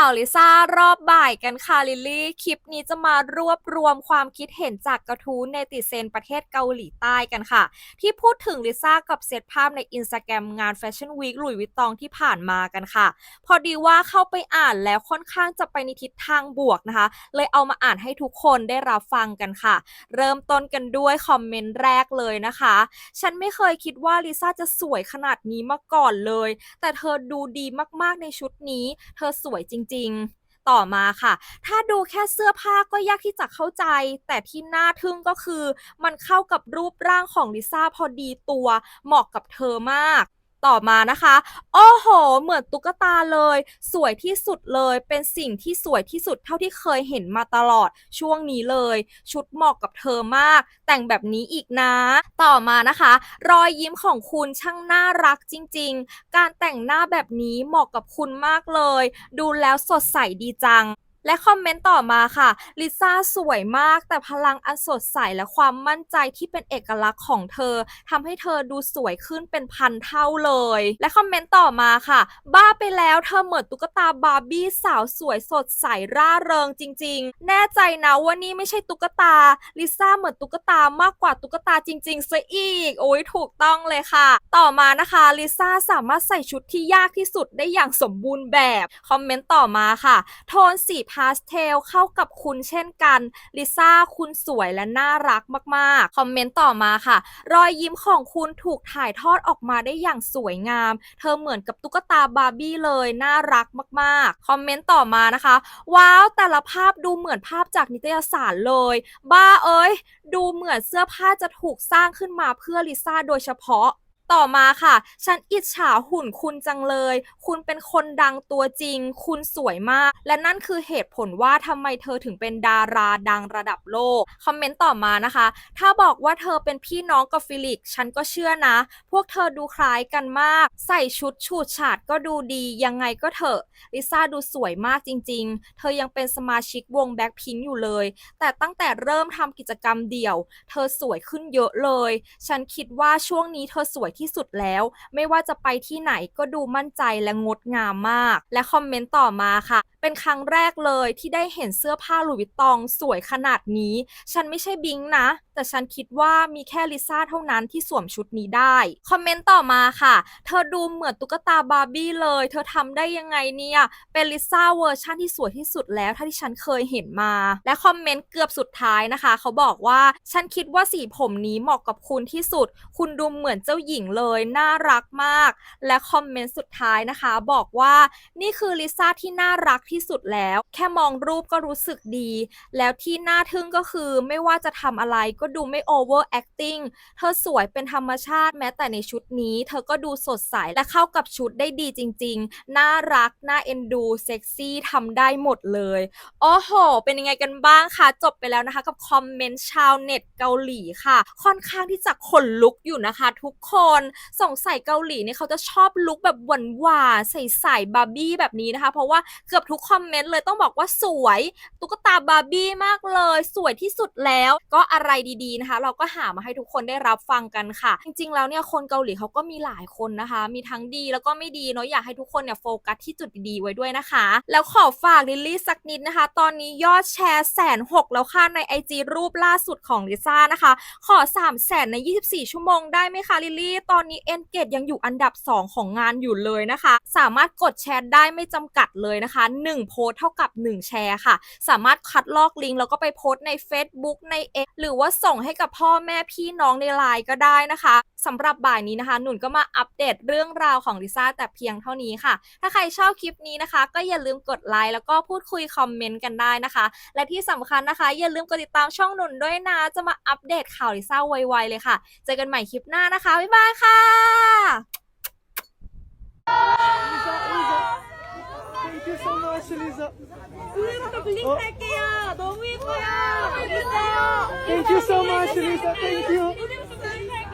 ข่าวลิซ่ารอบบ่ายกันค่ะลิลลี่ คลิปนี้จะมารวบรวมความคิดเห็นจากกระทู้เนติเซนประเทศเกาหลีใต้กันค่ะ ที่พูดถึงลิซ่ากับเซตภาพในอินสตาแกรมงานแฟชั่นวีคหลุยวิตตองที่ผ่านมากันค่ะ พอดีว่าเข้าไปอ่านแล้วค่อนข้างจะไปในทิศทางบวกนะคะ เลยเอามาอ่านให้ทุกคนได้รับฟังกันค่ะ เริ่มต้นกันด้วยคอมเมนต์แรกเลยนะคะ ฉันไม่เคยคิดว่าลิซ่าจะสวยขนาดนี้มาก่อนเลย แต่เธอดูดีมากๆในชุดนี้ เธอสวยจริง ๆ ต่อมาค่ะ ถ้าดูแค่เสื้อผ้าก็ยากที่จะเข้าใจ แต่ที่น่าทึ่งก็คือ มันเข้ากับรูปร่างของลิซ่าพอดีตัว เหมาะกับเธอมาก ต่อมานะคะ โอ้โห เหมือนตุ๊กตาเลย สวยที่สุดเลย เป็นสิ่งที่สวยที่สุดเท่าที่เคยเห็นมาตลอดช่วงนี้เลย ชุดเหมาะกับเธอมาก แต่งแบบนี้อีกนะ ต่อมานะคะ รอยยิ้มของคุณช่างน่ารักจริง ๆ การแต่งหน้าแบบนี้เหมาะกับคุณมากเลย ดูแล้วสดใสดีจัง และคอมเมนต์ต่อมาค่ะ ลิซ่าสวยมาก แต่พลังอันสดใสและความมั่นใจที่เป็นเอกลักษณ์ของเธอทำให้เธอดูสวยขึ้นเป็นพันเท่าเลย และคอมเมนต์ต่อมาค่ะ บ้าไปแล้วเธอเหมือนตุ๊กตาบาร์บี้สาวสวยสดใสร่าเริงจริง ๆ แน่ใจนะว่านี่ไม่ใช่ตุ๊กตา ลิซ่าเหมือนตุ๊กตามากกว่าตุ๊กตาจริงๆซะอีก โอ้ยถูกต้องเลยค่ะ ต่อมานะคะ ลิซ่าสามารถใส่ชุดที่ยากที่สุดได้อย่างสมบูรณ์แบบ คอมเมนต์ต่อมาค่ะ โทนสีพาสเทลเข้ากับคุณเช่นกันลิซ่าคุณสวยและน่ารักมากๆ คอมเมนต์ต่อมาค่ะ รอยยิ้มของคุณถูกถ่ายทอดออกมาได้อย่างสวยงาม เธอเหมือนกับตุ๊กตาบาร์บี้เลยน่ารักมากๆ คอมเมนต์ต่อมานะคะ ว้าวแต่ละภาพดูเหมือนภาพจากนิตยสารเลย บ้าเอ้ย ดูเหมือนเสื้อผ้าจะถูกสร้างขึ้นมาเพื่อลิซ่าโดยเฉพาะ ต่อมาค่ะ ฉันอิจฉาหุ่นคุณจังเลย คุณเป็นคนดังตัวจริง คุณสวยมาก และนั่นคือเหตุผลว่าทำไมเธอถึงเป็นดาราดังระดับโลก คอมเมนต์ต่อมานะคะ ถ้าบอกว่าเธอเป็นพี่น้องกับฟิลิก ฉันก็เชื่อนะ พวกเธอดูคล้ายกันมาก ใส่ชุดฉูดฉาดก็ดูดี ยังไงก็เถอะ ลิซ่าดูสวยมากจริง ๆ เธอยังเป็นสมาชิกวงแบ็คพิงอยู่เลย แต่ตั้งแต่เริ่มทำกิจกรรมเดี่ยว เธอสวยขึ้นเยอะเลย ฉันคิดว่าช่วงนี้เธอสวยที่สุดแล้ว ไม่ว่าจะไปที่ไหนก็ดูมั่นใจและงดงามมาก และคอมเมนต์ต่อมาค่ะ เป็นครั้งแรกเลยที่ได้เห็นเสื้อผ้าหลุยส์วิตตองสวยขนาดนี้ ฉันไม่ใช่บิงนะ แต่ฉันคิดว่ามีแค่ลิซ่าเท่านั้นที่สวมชุดนี้ได้ คอมเมนต์ต่อมาค่ะ เธอดูเหมือนตุ๊กตาบาร์บี้เลย เธอทำได้ยังไงเนี่ย เป็นลิซ่าเวอร์ชันที่สวยที่สุดแล้วเท่าที่ฉันเคยเห็นมา และคอมเมนต์เกือบสุดท้ายนะคะ เขาบอกว่าฉันคิดว่าสีผมนี้เหมาะกับคุณที่สุด คุณดูเหมือนเจ้าหญิงเลย น่ารักมาก และคอมเมนต์สุดท้ายนะคะ บอกว่านี่คือลิซ่าที่น่ารักที่ที่สุดแล้ว แค่มองรูปก็รู้สึกดี แล้วที่น่าทึ่งก็คือไม่ว่าจะทำอะไรก็ดูไม่ over acting เธอสวยเป็นธรรมชาติแม้แต่ในชุดนี้ เธอก็ดูสดใสและเข้ากับชุดได้ดีจริง ๆ น่ารัก น่าเอ็นดู เซ็กซี่ทำได้หมดเลยโอ้โห เป็นยังไงกันบ้างคะจบไปแล้วนะคะ กับคอมเมนต์ชาวเน็ตเกาหลีค่ะ ค่อนข้างที่จะขนลุกอยู่นะคะ ทุกคนสงสัยเกาหลีเนี่ยเขาจะชอบลุคแบบหวานหวานๆใสๆบาร์บี้แบบนี้นะคะ เพราะว่าเกือบทุกคอมเมนต์เลยต้องบอกว่าสวยตุ๊กตาบาร์บี้มากเลย สวยที่สุดแล้ว ก็อะไรดีๆนะคะ เราก็หามาให้ทุกคนได้รับฟังกันค่ะ จริงๆแล้วเนี่ยคนเกาหลีเขาก็มีหลายคนนะคะ มีทั้งดีแล้วก็ไม่ดีเนาะอยากให้ทุกคนเนี่ยโฟกัสที่จุดดีๆไว้ด้วยนะคะ แล้วขอฝากลิลลี่สักนิดนะคะ ตอนนี้ยอดแชร์แสนหกแล้วค่ะใน IG รูปล่าสุดของลิซ่านะคะ ขอ3 0 0แสนใน 24 ชั่วโมงได้ไหมคะลิลลี่ ตอนนี้เอนเกตยังอยู่อันดับ 2 ของงานอยู่เลยนะคะ สามารถกดแชร์ได้ไม่จำกัดเลยนะคะ1 โพสเท่ากับ 1 แชร์ค่ะ สามารถคัดลอกลิงก์แล้วก็ไปโพสใน Facebook ใน X หรือว่าส่งให้กับพ่อแม่พี่น้องในไลน์ก็ได้นะคะสำหรับบ่ายนี้นะคะ หนุนก็มาอัปเดตเรื่องราวของลิซ่าแต่เพียงเท่านี้ค่ะ ถ้าใครชอบคลิปนี้นะคะ ก็อย่าลืมกดไลค์แล้วก็พูดคุยคอมเมนต์กันได้นะคะ และที่สำคัญนะคะ อย่าลืมกดติดตามช่องหนุนด้วยนะ จะมาอัปเดตข่าวลิซ่าไวๆเลยค่ะ เจอกันใหม่คลิปหน้านะคะ บ๊ายบายค่ะ Thank you so much, Lisa. 우리부터 블링크할게요. 너무 예뻐요. 알겠어요. Thank you so much, Lisa. Thank you. 우리부터 블링크할게요.